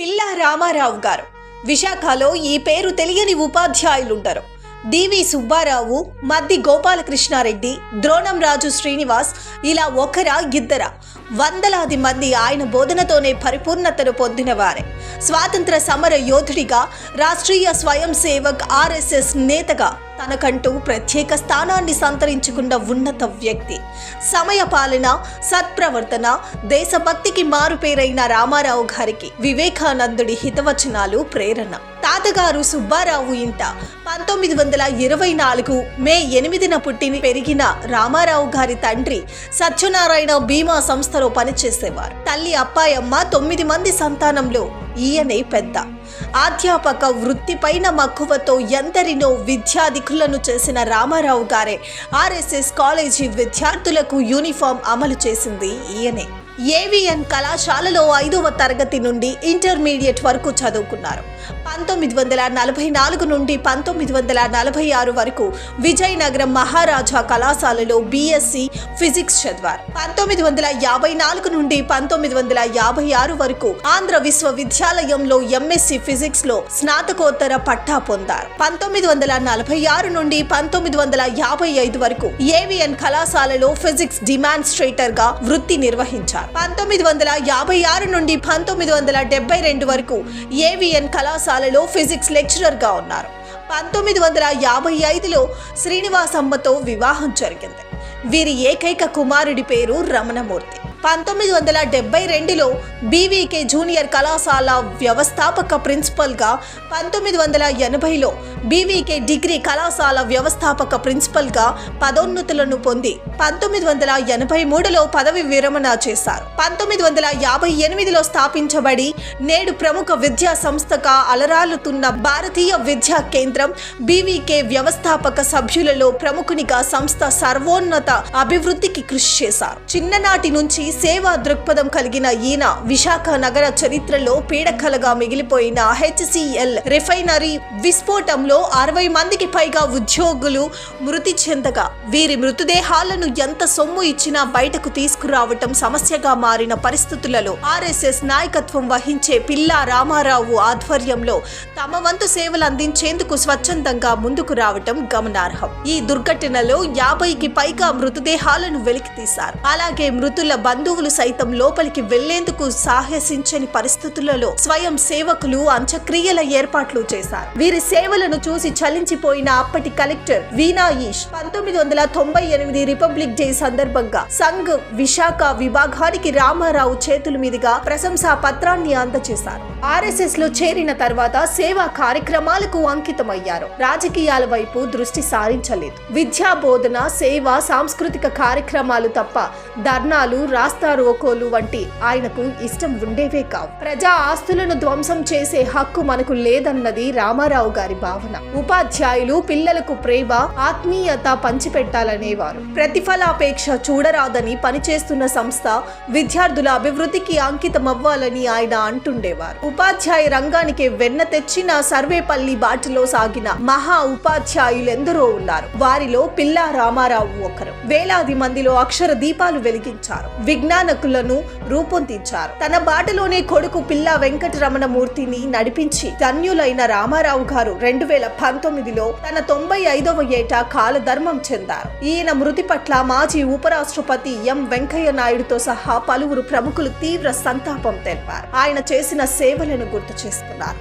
పిల్ల రామారావు గారు. విశాఖలో ఈ పేరు తెలియని ఉపాధ్యాయులుండరు. డివి సుబ్బారావు మద్ది గోపాలకృష్ణారెడ్డి ద్రోణం రాజు శ్రీనివాస్ ఇలా ఒకరా ఇద్దరా. వందలాది మంది ఆయన బోధనతోనే పరిపూర్ణతను పొందినవారే. స్వాతంత్ర సమర యోధుడిగా రాష్ట్రీయ స్వయం సేవక్ ఆర్ఎస్ఎస్ నేతగా తనకంటూ ప్రత్యేక స్థానాన్ని సంతరించుకున్న ఉన్నత వ్యక్తి. సమయ పాలన సత్ప్రవర్తన దేశభక్తికి మారుపేరైన రామారావు గారికి వివేకానందుడి హితవచనాలు ప్రేరణ. తాతగారు సుబ్బారావు ఇంట. పంతొమ్మిది వందల ఇరవై నాలుగు మే ఎనిమిదిన పుట్టి పెరిగిన రామారావు గారి తండ్రి సత్యనారాయణ బీమా సంస్థలో పనిచేసేవారు. తల్లి అప్పాయమ్మ తొమ్మిది మంది సంతానంలో ఈయనే పెద్ద. అధ్యాపక వృత్తిపైన మక్కువతో ఎందరినో విద్యాధికులను చేసిన రామారావు గారే ఆర్ఎస్ఎస్ కాలేజీ విద్యార్థులకు యూనిఫామ్ అమలు చేసింది ఈయనే. ఏవిఎన్ కళాశాలలో ఐదవ తరగతి నుండి ఇంటర్మీడియట్ వరకు చదువుకున్నారు. పంతొమ్మిది వందల నలభై నాలుగు నుండి పంతొమ్మిది వందల నలభై ఆరు వరకు విజయనగరం మహారాజా కళాశాలలో బీఎస్సీ ఫిజిక్స్ చదివారు. పంతొమ్మిది వందల యాభై నాలుగు నుండి పంతొమ్మిది వందల యాభై ఆరు వరకు ఆంధ్ర విశ్వవిద్యాలయంలో ఎంఎస్సి ఫిజిక్స్లో స్నాతకోత్తర పట్టా పొందారు. పంతొమ్మిది వందల నలభై ఆరు నుండి పంతొమ్మిది వందల యాభై ఐదు వరకు ఏవిఎన్ కళాశాలలో ఫిజిక్స్ డిమాన్స్ట్రేటర్గా వృత్తి నిర్వహించారు. పంతొమ్మిది వందల యాభై ఆరు నుండి పంతొమ్మిది వందల డెబ్బై రెండు వరకు ఏవిఎన్ కళాశాలలో ఫిజిక్స్ లెక్చరర్గా ఉన్నారు. పంతొమ్మిది వందల యాభై ఐదులో శ్రీనివాసమ్మతో వివాహం జరిగింది. వీరి ఏకైక కుమారుడి పేరు రమణమూర్తి. పంతొమ్మిది వందల డెబ్బై రెండులో బీవీకే జూనియర్ కళాశాల వ్యవస్థాపక ప్రిన్సిపల్గా పంతొమ్మిది వందల ఎనభైలో బీవీకే డిగ్రీ కళాశాల వ్యవస్థాపక ప్రిన్సిపల్గా పదోన్నతులను పొంది పంతొమ్మిది వందల ఎనభై మూడులో పదవి విరమణ చేశారు. పంతొమ్మిది వందల యాభై ఎనిమిదిలో స్థాపించబడి నేడు ప్రముఖ విద్యా సంస్థగా అలరాలుతున్న భారతీయ విద్యా కేంద్రం బీవీకే వ్యవస్థాపక సభ్యులలో ప్రముఖునిగా సంస్థ సర్వోన్నత అభివృద్ధికి కృషి చేశారు. చిన్ననాటి నుంచి సేవా దృక్పథం కలిగిన ఈయన విశాఖ నగర చరిత్రలో పీడకలగా మిగిలిపోయిన హెచ్సిఎల్ రిఫైనరీ విస్ఫోటంలో అరవై మందికి పైగా ఉద్యోగులు మృతి చెందగా వీరి మృతదేహాలను ఎంత సొమ్ము ఇచ్చినా బయటకు తీసుకురావటం సమస్యగా మారిన పరిస్థితులలో ఆర్ఎస్ఎస్ నాయకత్వం వహించే పిల్లా రామారావు ఆధ్వర్యంలో తమ వంతు సేవలు అందించేందుకు స్వచ్ఛందంగా ముందుకు రావటం గమనార్హం. ఈ దుర్ఘటనలో యాభైకి పైగా మృతదేహాలను వెలికితీశారు. అలాగే మృతుల బంధు బంధువులు సైతం లోపలికి వెళ్ళేందుకు సాహసించని పరిస్థితులలో స్వయం సేవకులు అంత్యక్రియల ఏర్పాట్లు చేశారు. వీరి సేవలను చూసి చలించిపోయిన అప్పటి కలెక్టర్ వీణా ఈష్ పంతొమ్మిది వందల తొంభై ఎనిమిది రిపబ్లిక్ డే సందర్భంగా సంఘ్ విశాఖ విభాగానికి రామారావు చేతుల మీదుగా ప్రశంసా పత్రాన్ని అందజేశారు. ఆర్ఎస్ఎస్లో చేరిన తర్వాత సేవా కార్యక్రమాలకు అంకితమయ్యారు. రాజకీయాల వైపు దృష్టి సారించలేదు. విద్యా బోధన సేవ సాంస్కృతిక కార్యక్రమాలు తప్ప ధర్నాలు రాస్తా రోకోలు వంటి ఆయనకు ఇష్టం ఉండేవే కావు. ప్రజా ఆస్తులను ధ్వంసం చేసే హక్కు మనకు లేదన్నది రామారావు గారి భావన. ఉపాధ్యాయులు పిల్లలకు ప్రేమ ఆత్మీయత పంచిపెట్టాలనేవారు. ప్రతిఫలాపేక్ష చూడరాదని పనిచేస్తున్న సంస్థ విద్యార్థుల అభివృద్ధికి అంకితమవ్వాలని ఆయన అంటుండేవారు. ఉపాధ్యాయ రంగానికి వెన్న తెచ్చిన సర్వేపల్లి బాటలో సాగిన మహా ఉపాధ్యాయులెందరో ఉన్నారు. వారిలో పిల్లా రామారావు ఒకరు. వేలాది మందిలో అక్షర దీపాలు వెలిగించారు. విజ్ఞానకులను రూపొందించారు. తన బాటలోనే కొడుకు పిల్ల వెంకటరమణ మూర్తిని నడిపించి ధన్యులైన రామారావు గారు రెండు వేల పంతొమ్మిదిలో తన తొంభై ఐదవ ఏట కాలధర్మం చెందారు. ఈయన మృతి పట్ల మాజీ ఉపరాష్ట్రపతి ఎం వెంకయ్య నాయుడుతో సహా పలువురు ప్రముఖులు తీవ్ర సంతాపం తెలిపారు. ఆయన చేసిన సేవలను గుర్తు చేసుకున్నారు.